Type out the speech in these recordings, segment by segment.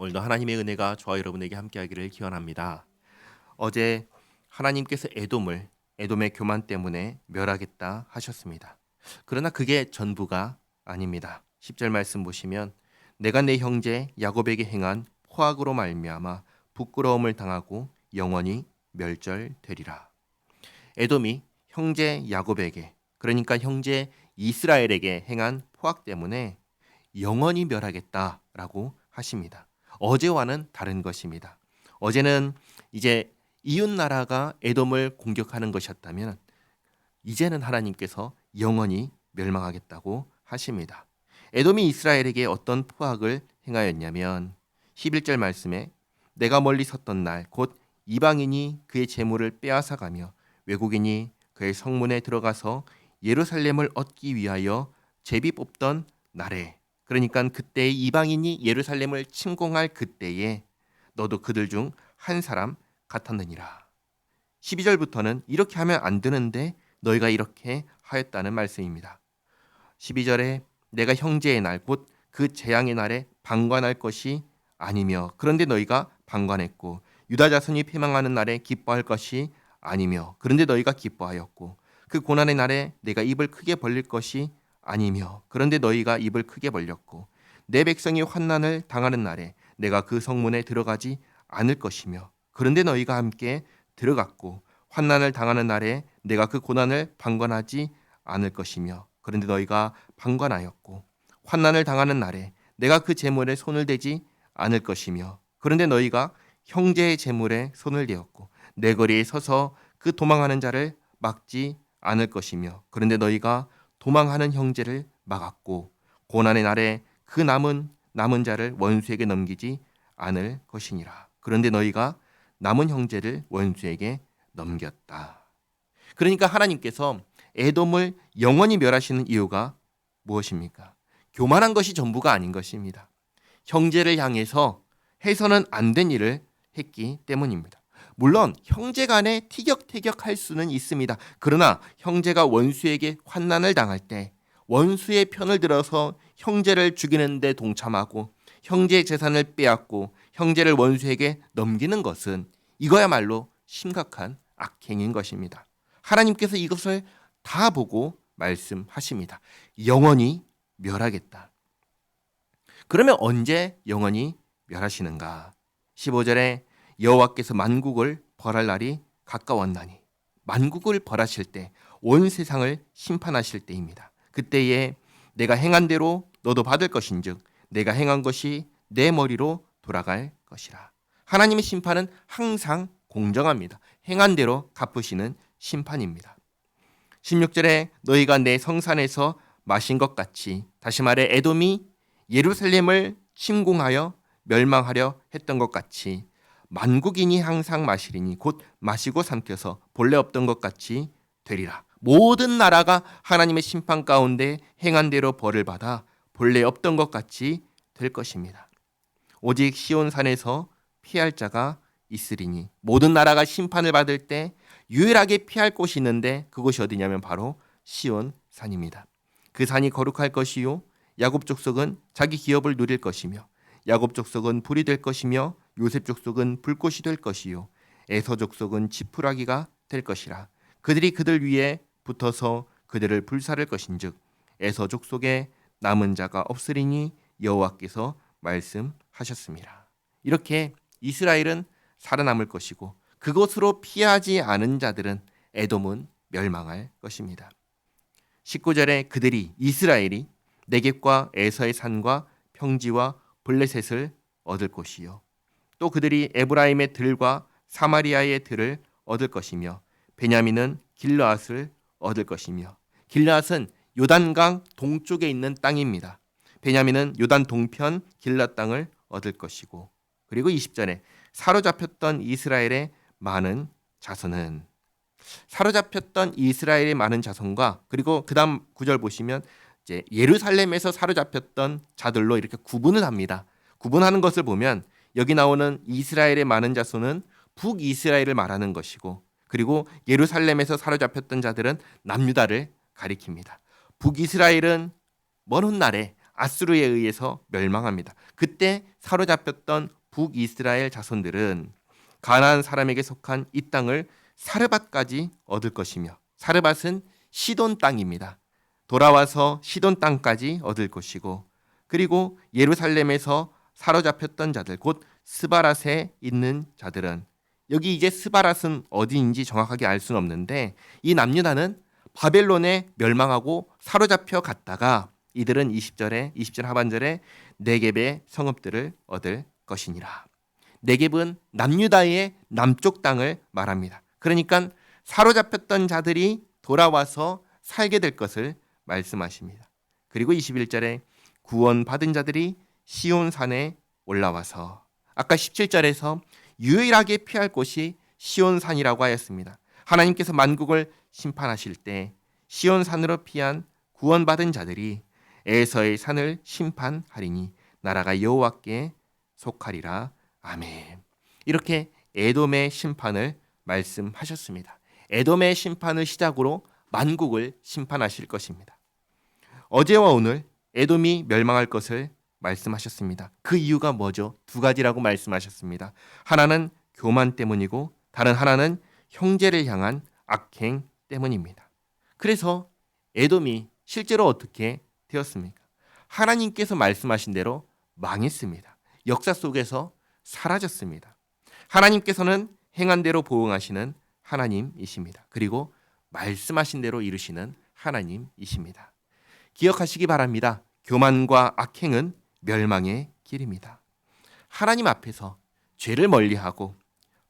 오늘도 하나님의 은혜가 저와 여러분에게 함께하기를 기원합니다. 어제 하나님께서 에돔을 에돔의 교만 때문에 멸하겠다 하셨습니다. 그러나 그게 전부가 아닙니다. 10절 말씀 보시면 내가 내 형제 야곱에게 행한 포악으로 말미암아 부끄러움을 당하고 영원히 멸절되리라. 에돔이 형제 야곱에게 그러니까 형제 이스라엘에게 행한 포악 때문에 영원히 멸하겠다라고 하십니다. 어제와는 다른 것입니다. 어제는 이제 이웃 나라가 에돔을 공격하는 것이었다면 이제는 하나님께서 영원히 멸망하겠다고 하십니다. 에돔이 이스라엘에게 어떤 포악을 행하였냐면 11절 말씀에 내가 멀리 섰던 날 곧 이방인이 그의 재물을 빼앗아 가며 외국인이 그의 성문에 들어가서 예루살렘을 얻기 위하여 제비 뽑던 날에 그러니까 그때 이방인이 예루살렘을 침공할 그때에 너도 그들 중 한 사람 같았느니라. 12절부터는 이렇게 하면 안 되는데 너희가 이렇게 하였다는 말씀입니다. 12절에 내가 형제의 날 곧 그 재앙의 날에 방관할 것이 아니며 그런데 너희가 방관했고 유다 자손이 패망하는 날에 기뻐할 것이 아니며 그런데 너희가 기뻐하였고 그 고난의 날에 내가 입을 크게 벌릴 것이 아니며 그런데 너희가 입을 크게 벌렸고 내 백성이 환난을 당하는 날에 내가 그 성문에 들어가지 않을 것이며 그런데 너희가 함께 들어갔고 환난을 당하는 날에 내가 그 고난을 방관하지 않을 것이며 그런데 너희가 방관하였고 환난을 당하는 날에 내가 그 재물에 손을 대지 않을 것이며 그런데 너희가 형제의 재물에 손을 대었고 내 거리에 서서 그 도망하는 자를 막지 않을 것이며 그런데 너희가 도망하는 형제를 막았고 고난의 날에 그 남은 남은 자를 원수에게 넘기지 않을 것이니라. 그런데 너희가 남은 형제를 원수에게 넘겼다. 그러니까 하나님께서 에돔을 영원히 멸하시는 이유가 무엇입니까? 교만한 것이 전부가 아닌 것입니다. 형제를 향해서 해서는 안 된 일을 했기 때문입니다. 물론 형제 간에 티격태격 할 수는 있습니다. 그러나 형제가 원수에게 환난을 당할 때 원수의 편을 들어서 형제를 죽이는 데 동참하고 형제의 재산을 빼앗고 형제를 원수에게 넘기는 것은 이거야말로 심각한 악행인 것입니다. 하나님께서 이것을 다 보고 말씀하십니다. 영원히 멸하겠다. 그러면 언제 영원히 멸하시는가? 15절에 여호와께서 만국을 벌할 날이 가까웠나니 만국을 벌하실 때 온 세상을 심판하실 때입니다. 그때에 내가 행한 대로 너도 받을 것인즉 내가 행한 것이 내 머리로 돌아갈 것이라. 하나님의 심판은 항상 공정합니다. 행한 대로 갚으시는 심판입니다. 16절에 너희가 내 성산에서 마신 것 같이 다시 말해 에돔이 예루살렘을 침공하여 멸망하려 했던 것 같이 만국인이 항상 마시리니 곧 마시고 삼켜서 본래 없던 것 같이 되리라. 모든 나라가 하나님의 심판 가운데 행한 대로 벌을 받아 본래 없던 것 같이 될 것입니다. 오직 시온산에서 피할 자가 있으리니 모든 나라가 심판을 받을 때 유일하게 피할 곳이 있는데 그곳이 어디냐면 바로 시온산입니다. 그 산이 거룩할 것이요 야곱 족속은 자기 기업을 누릴 것이며 야곱 족속은 불이 될 것이며 요셉 족속은 불꽃이 될 것이요 에서 족속은 지푸라기가 될 것이라 그들이 그들 위에 붙어서 그들을 불사를 것인즉 에서 족속에 남은 자가 없으리니 여호와께서 말씀하셨습니다. 이렇게 이스라엘은 살아남을 것이고 그것으로 피하지 않은 자들은 에돔은 멸망할 것입니다. 19절에 그들이 이스라엘이 네겝과 에서의 산과 평지와 블레셋을 얻을 것이요 또 그들이 에브라임의 들과 사마리아의 들을 얻을 것이며 베냐민은 길르앗을 얻을 것이며 길르앗은 요단강 동쪽에 있는 땅입니다. 베냐민은 요단 동편 길라 땅을 얻을 것이고 그리고 20절에 사로잡혔던 이스라엘의 많은 자손은 사로잡혔던 이스라엘의 많은 자손과 그리고 그다음 구절 보시면 이제 예루살렘에서 사로잡혔던 자들로 이렇게 구분을 합니다. 구분하는 것을 보면 여기 나오는 이스라엘의 많은 자손은 북이스라엘을 말하는 것이고 그리고 예루살렘에서 사로잡혔던 자들은 남유다를 가리킵니다. 북이스라엘은 먼 훗날에 아수르에 의해서 멸망합니다. 그때 사로잡혔던 북이스라엘 자손들은 가나안 사람에게 속한 이 땅을 사르밧까지 얻을 것이며 사르밧은 시돈 땅입니다. 돌아와서 시돈 땅까지 얻을 것이고 그리고 예루살렘에서 사로잡혔던 자들 곧 스바랏에 있는 자들은 여기 이제 스바랏은 어디인지 정확하게 알 수는 없는데 이 남유다는 바벨론에 멸망하고 사로잡혀 갔다가 이들은 20절에 20절 하반절에 네겝의 성읍들을 얻을 것이니라. 네겝은 남유다의 남쪽 땅을 말합니다. 그러니까 사로잡혔던 자들이 돌아와서 살게 될 것을 말씀하십니다. 그리고 21절에 구원받은 자들이 시온 산에 올라와서 아까 17절에서 유일하게 피할 곳이 시온 산이라고 하였습니다. 하나님께서 만국을 심판하실 때 시온 산으로 피한 구원받은 자들이 에서의 산을 심판하리니 나라가 여호와께 속하리라. 아멘. 이렇게 에돔의 심판을 말씀하셨습니다. 에돔의 심판을 시작으로 만국을 심판하실 것입니다. 어제와 오늘 에돔이 멸망할 것을 말씀하셨습니다. 그 이유가 뭐죠? 두 가지라고 말씀하셨습니다. 하나는 교만 때문이고 다른 하나는 형제를 향한 악행 때문입니다. 그래서 에돔이 실제로 어떻게 되었습니까? 하나님께서 말씀하신 대로 망했습니다. 역사 속에서 사라졌습니다. 하나님께서는 행한 대로 보응하시는 하나님이십니다. 그리고 말씀하신 대로 이루시는 하나님이십니다. 기억하시기 바랍니다. 교만과 악행은 멸망의 길입니다. 하나님 앞에서 죄를 멀리하고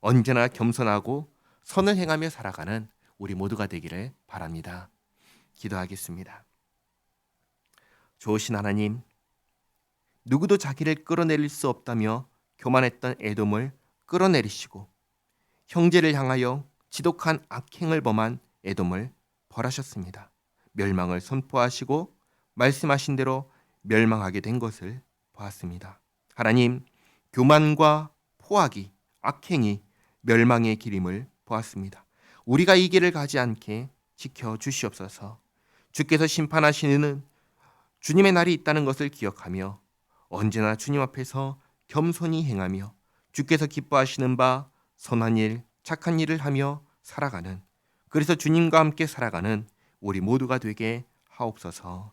언제나 겸손하고 선을 행하며 살아가는 우리 모두가 되기를 바랍니다. 기도하겠습니다. 좋으신 하나님, 누구도 자기를 끌어내릴 수 없다며 교만했던 에돔을 끌어내리시고 형제를 향하여 지독한 악행을 범한 에돔을 벌하셨습니다. 멸망을 선포하시고 말씀하신 대로 멸망하게 된 것을 보았습니다. 하나님, 교만과 포악이 악행이 멸망의 길임을 보았습니다. 우리가 이 길을 가지 않게 지켜 주시옵소서. 주께서 심판하시는 주님의 날이 있다는 것을 기억하며 언제나 주님 앞에서 겸손히 행하며 주께서 기뻐하시는 바 선한 일, 착한 일을 하며 살아가는 그래서 주님과 함께 살아가는 우리 모두가 되게 하옵소서.